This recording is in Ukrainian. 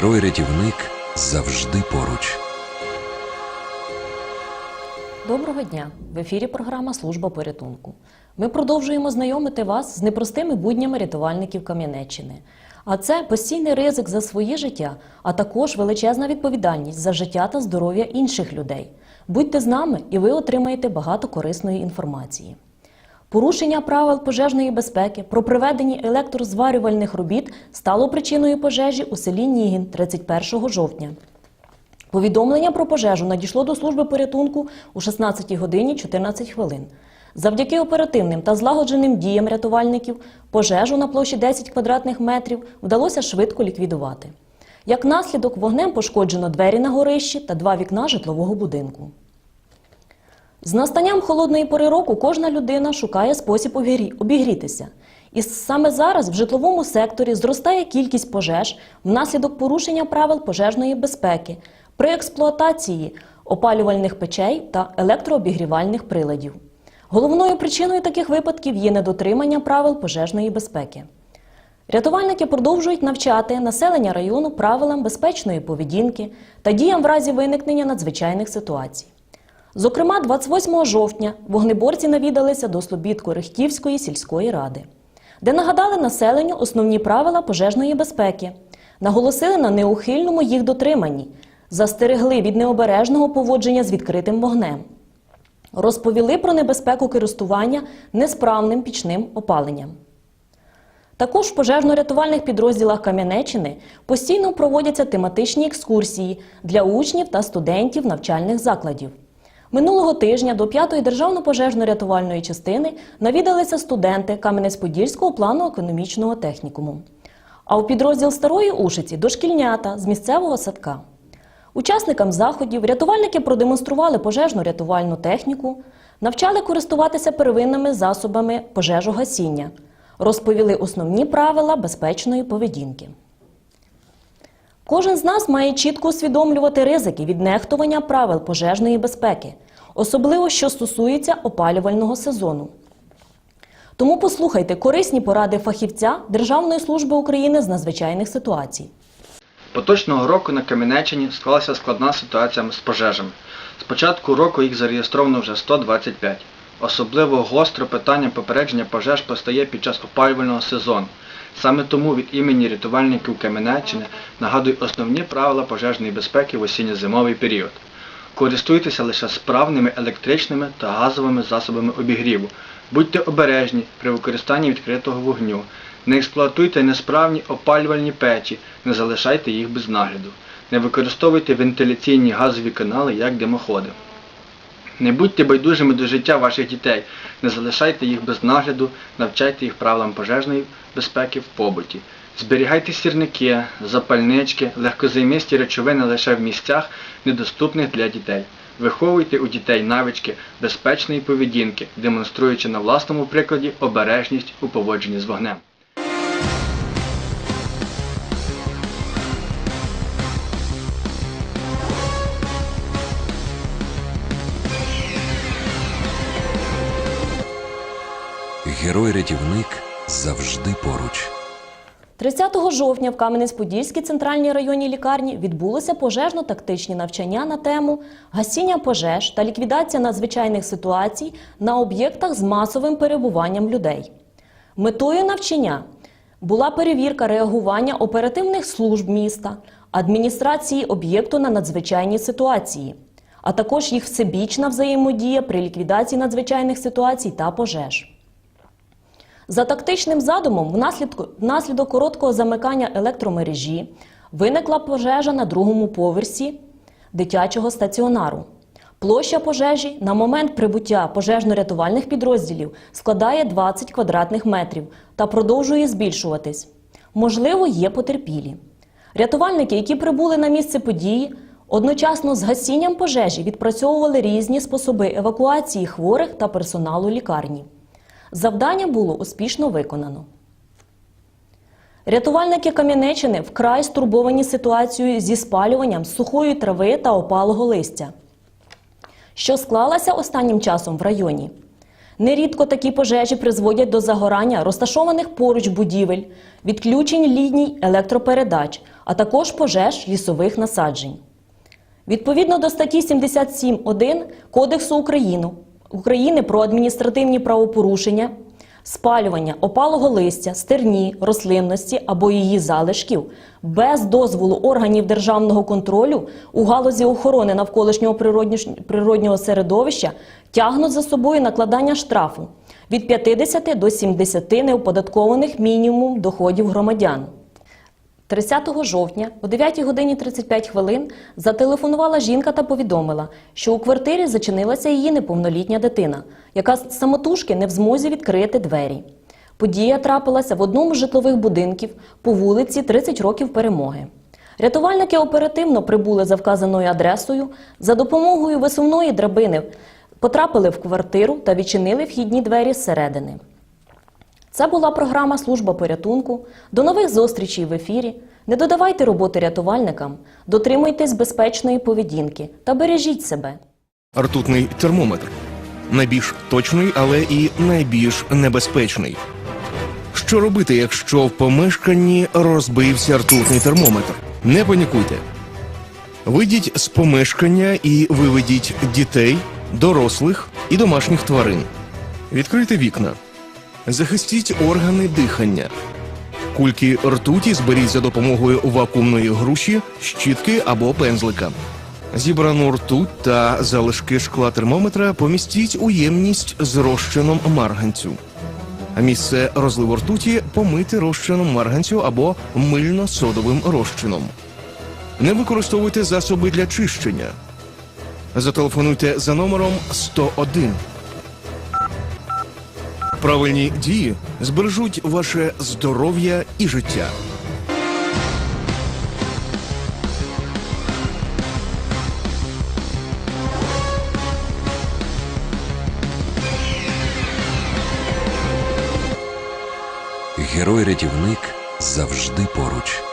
Герой-рятівник завжди поруч. Доброго дня! В ефірі програма Служба порятунку. Ми продовжуємо знайомити вас з непростими буднями рятувальників Кам'янеччини. А це постійний ризик за своє життя, а також величезна відповідальність за життя та здоров'я інших людей. Будьте з нами, і ви отримаєте багато корисної інформації. Порушення правил пожежної безпеки про проведення електрозварювальних робіт стало причиною пожежі у селі Нігін 31 жовтня. Повідомлення про пожежу надійшло до служби порятунку у 16 годині 14 хвилин. Завдяки оперативним та злагодженим діям рятувальників пожежу на площі 10 квадратних метрів вдалося швидко ліквідувати. Як наслідок, вогнем пошкоджено двері на горищі та два вікна житлового будинку. З настанням холодної пори року кожна людина шукає спосіб обігрітися. І саме зараз в житловому секторі зростає кількість пожеж внаслідок порушення правил пожежної безпеки при експлуатації опалювальних печей та електрообігрівальних приладів. Головною причиною таких випадків є недотримання правил пожежної безпеки. Рятувальники продовжують навчати населення району правилам безпечної поведінки та діям в разі виникнення надзвичайних ситуацій. Зокрема, 28 жовтня вогнеборці навідалися до Слобідко Рихтівської сільської ради, де нагадали населенню основні правила пожежної безпеки, наголосили на неухильному їх дотриманні, застерегли від необережного поводження з відкритим вогнем, розповіли про небезпеку користування несправним пічним опаленням. Також в пожежно-рятувальних підрозділах Кам'янеччини постійно проводяться тематичні екскурсії для учнів та студентів навчальних закладів. Минулого тижня до 5-ї державно-пожежно-рятувальної частини навідалися студенти Кам'янець-Подільського плану економічного технікуму. А у підрозділ Старої Ушиці дошкільнята з місцевого садка. Учасникам заходів рятувальники продемонстрували пожежно-рятувальну техніку, навчали користуватися первинними засобами пожежогасіння, розповіли основні правила безпечної поведінки. Кожен з нас має чітко усвідомлювати ризики від нехтування правил пожежної безпеки, особливо що стосується опалювального сезону. Тому послухайте корисні поради фахівця Державної служби України з надзвичайних ситуацій. Поточного року на Кам'янеччині склалася складна ситуація з пожежами. З початку року їх зареєстровано вже 125. Особливо гостро питання попередження пожеж постає під час опалювального сезону. Саме тому від імені рятувальників Кам'янеччини нагадую основні правила пожежної безпеки в осінньо-зимовий період. Користуйтеся лише справними електричними та газовими засобами обігріву. Будьте обережні при використанні відкритого вогню. Не експлуатуйте несправні опалювальні печі, не залишайте їх без нагляду. Не використовуйте вентиляційні газові канали як димоходи. Не будьте байдужими до життя ваших дітей, не залишайте їх без нагляду, навчайте їх правилам пожежної безпеки в побуті. Зберігайте сірники, запальнички, легкозаймисті речовини лише в місцях, недоступних для дітей. Виховуйте у дітей навички безпечної поведінки, демонструючи на власному прикладі обережність у поводженні з вогнем. Герой-рятівник завжди поруч. 30 жовтня в Кам'янець-Подільській центральній районній лікарні відбулося пожежно-тактичні навчання на тему гасіння пожеж та ліквідація надзвичайних ситуацій на об'єктах з масовим перебуванням людей. Метою навчання була перевірка реагування оперативних служб міста, адміністрації об'єкту на надзвичайні ситуації, а також їх всебічна взаємодія при ліквідації надзвичайних ситуацій та пожеж. За тактичним задумом, внаслідок, внаслідок короткого замикання електромережі виникла пожежа на другому поверсі дитячого стаціонару. Площа пожежі на момент прибуття пожежно-рятувальних підрозділів складає 20 квадратних метрів та продовжує збільшуватись. Можливо, є потерпілі. Рятувальники, які прибули на місце події, одночасно з гасінням пожежі відпрацьовували різні способи евакуації хворих та персоналу лікарні. Завдання було успішно виконано. Рятувальники Кам'янеччини вкрай стурбовані ситуацією зі спалюванням сухої трави та опалого листя, що склалася останнім часом в районі. Нерідко такі пожежі призводять до загорання розташованих поруч будівель, відключень ліній електропередач, а також пожеж лісових насаджень. Відповідно до статті 77.1 Кодексу України, України про адміністративні правопорушення, спалювання опалого листя, стерні, рослинності або її залишків без дозволу органів державного контролю у галузі охорони навколишнього природньо- природнього середовища тягнуть за собою накладання штрафу від 50 до 70 неоподаткованих мінімум доходів громадян. 30 жовтня о 9 годині 35 хвилин зателефонувала жінка та повідомила, що у квартирі зачинилася її неповнолітня дитина, яка самотужки не в змозі відкрити двері. Подія трапилася в одному з житлових будинків по вулиці 30 років перемоги. Рятувальники оперативно прибули за вказаною адресою за допомогою висувної драбини, потрапили в квартиру та відчинили вхідні двері зсередини. Це була програма Служба порятунку. До нових зустрічей в ефірі. Не додавайте роботи рятувальникам, дотримуйтесь безпечної поведінки та бережіть себе. Ртутний термометр. Найбільш точний, але і найбільш небезпечний. Що робити, якщо в помешканні розбився ртутний термометр? Не панікуйте. Вийдіть з помешкання і виведіть дітей, дорослих і домашніх тварин. Відкрийте вікна. Захистіть органи дихання. Кульки ртуті зберіть за допомогою вакуумної груші, щітки або пензлика. Зібрану ртуть та залишки шкла термометра помістіть у ємність з розчином марганцю. Місце розливу ртуті помити розчином марганцю або мильно-содовим розчином. Не використовуйте засоби для чищення. Зателефонуйте за номером 101. Правильні дії збережуть ваше здоров'я і життя. Герой-рятівник завжди поруч.